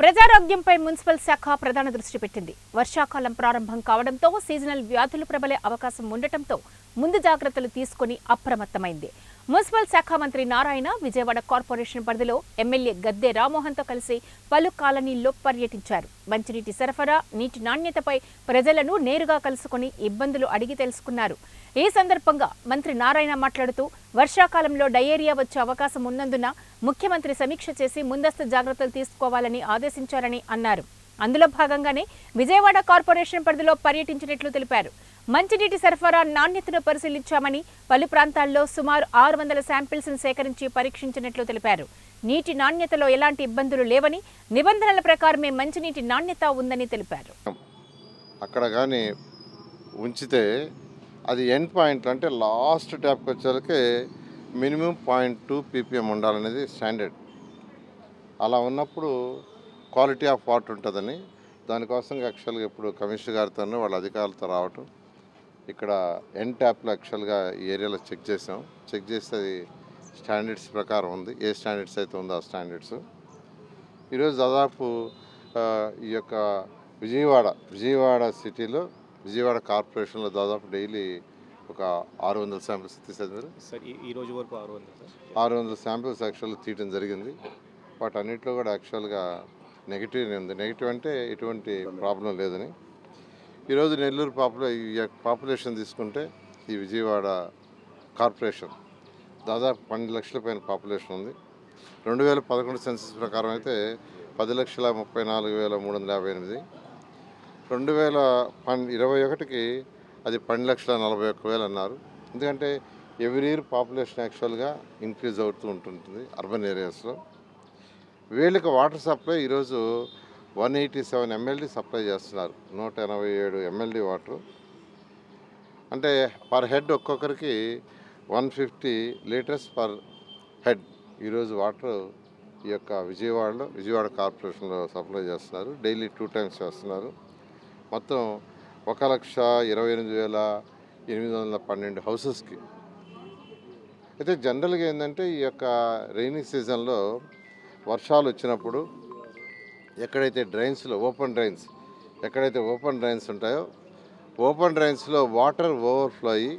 ప్రజారోగ్యంపై municipal శాఖ ప్రధాన దృష్టి పెట్టింది. వర్షాకాలం ప్రారంభం కావడంతో సీజనల్ వ్యాధులు ప్రబలే అవకాశం ఉండటంతో ముందు జాగ్రత్తలు తీసుకుని అప్రమత్తమైంది. మున్సిపల్ శాఖ మంత్రి నారాయణ విజయవాడ కార్పొరేషన్ పరిధిలో ఎమ్మెల్యే గద్దె రామ్మోహన్తో కలిసి పలు కాలనీల్లో పర్యటించారు. మంచినీటి సరఫరా నీటి నాణ్యతపై ప్రజలను నేరుగా కలుసుకుని ఇబ్బందులు అడిగి తెలుసుకున్నారు. ఈ సందర్భంగా మంత్రి నారాయణ మాట్లాడుతూ వర్షాకాలంలో డయేరియా వచ్చే అవకాశం ఉన్నందున ముఖ్యమంత్రి సమీక్ష చేసి ముందస్తు జాగ్రత్తలు తీసుకోవాలని ఆదేశించారని అన్నారు. అందులో భాగంగానే విజయవాడ కార్పొరేషన్ పరిధిలో పర్యటించినట్లు తెలిపారు. మంచినీటి సరఫరా నాణ్యతను పరిశీలించామని పలు ప్రాంతాల్లో సుమారు ఆరు వందల శాంపిల్స్ సేకరించి పరీక్షించినట్లు తెలిపారు. నీటి నాణ్యతలో ఎలాంటి ఇబ్బందులు లేవని నిబంధనల ప్రకారమే మంచినీటి నాణ్యత ఉందని తెలిపారు. అక్కడ కానీ ఉంచితే అది ఎండ్ పాయింట్ అంటే లాస్ట్ ట్యాప్కి వచ్చేసరికి మినిమం పాయింట్ టూ పీపీఎం ఉండాలనేది స్టాండర్డ్. అలా ఉన్నప్పుడు క్వాలిటీ ఆఫ్ వాటర్ ఉంటుందని దానికోసం యాక్చువల్గా ఇప్పుడు కమిషనర్ గారితోనే వాళ్ళ అధికారులతో రావటం ఇక్కడ ఎన్ ట్యాప్లో యాక్చువల్గా ఈ ఏరియాలో చెక్ చేసాం. చెక్ చేస్తే అది స్టాండర్డ్స్ ప్రకారం ఉంది. ఏ స్టాండర్డ్స్ అయితే ఉందో ఆ స్టాండర్డ్స్. ఈరోజు దాదాపు ఈ యొక్క విజయవాడ విజయవాడ సిటీలో విజయవాడ కార్పొరేషన్లో దాదాపు డైలీ ఒక ఆరు వందల శాంపిల్స్ తీసేది మీరు? సార్ ఈ- రోజు వరకు ఆరు వందలు సార్. ఆరు వందల శాంపిల్స్ యాక్చువల్గా తీయడం జరిగింది. వాటన్నిటిలో కూడా యాక్చువల్గా నెగిటివ్ ఉంది. నెగిటివ్ అంటే ఎటువంటి ప్రాబ్లం లేదని. ఈరోజు నెల్లూరు పాపులే ఈ యొక్క పాపులేషన్ తీసుకుంటే ఈ విజయవాడ కార్పొరేషన్ దాదాపు పన్నెండు లక్షల పైన పాపులేషన్ ఉంది. రెండు వేల పదకొండు సెన్సస్ ప్రకారం అయితే పది లక్షల ముప్పై నాలుగు వేల మూడు వందల యాభై ఎనిమిది. రెండు వేల పన్ ఇరవై ఒకటికి అది పన్నెండు లక్షల నలభై ఒక్క వేలు అన్నారు. ఎందుకంటే ఎవ్రీ ఇయర్ పాపులేషన్ యాక్చువల్గా ఇంక్రీజ్ అవుతూ ఉంటుంటుంది అర్బన్ ఏరియాస్లో వీళ్ళకి వాటర్ సప్లై ఈరోజు one eighty seven MLD supply చేస్తున్నారు. నూట ఎనభై ఏడు ఎంఎల్డి వాటర్ అంటే పర్ హెడ్ ఒక్కొక్కరికి one fifty litres per head ఈరోజు వాటర్ ఈ యొక్క విజయవాడలో విజయవాడ కార్పొరేషన్లో సప్లై చేస్తున్నారు. డైలీ టూ టైమ్స్ చేస్తున్నారు. మొత్తం ఒక లక్ష ఇరవై ఎనిమిది వేల ఎనిమిది వందల పన్నెండు హౌసెస్కి. అయితే జనరల్గా ఏంటంటే ఈ యొక్క రెయినీ సీజన్లో వర్షాలు వచ్చినప్పుడు ఎక్కడైతే డ్రైన్స్లో ఓపెన్ డ్రైన్స్ ఎక్కడైతే ఓపెన్ డ్రైన్స్ ఉంటాయో ఓపెన్ డ్రైన్స్లో వాటర్ ఓవర్ఫ్లో అయ్యి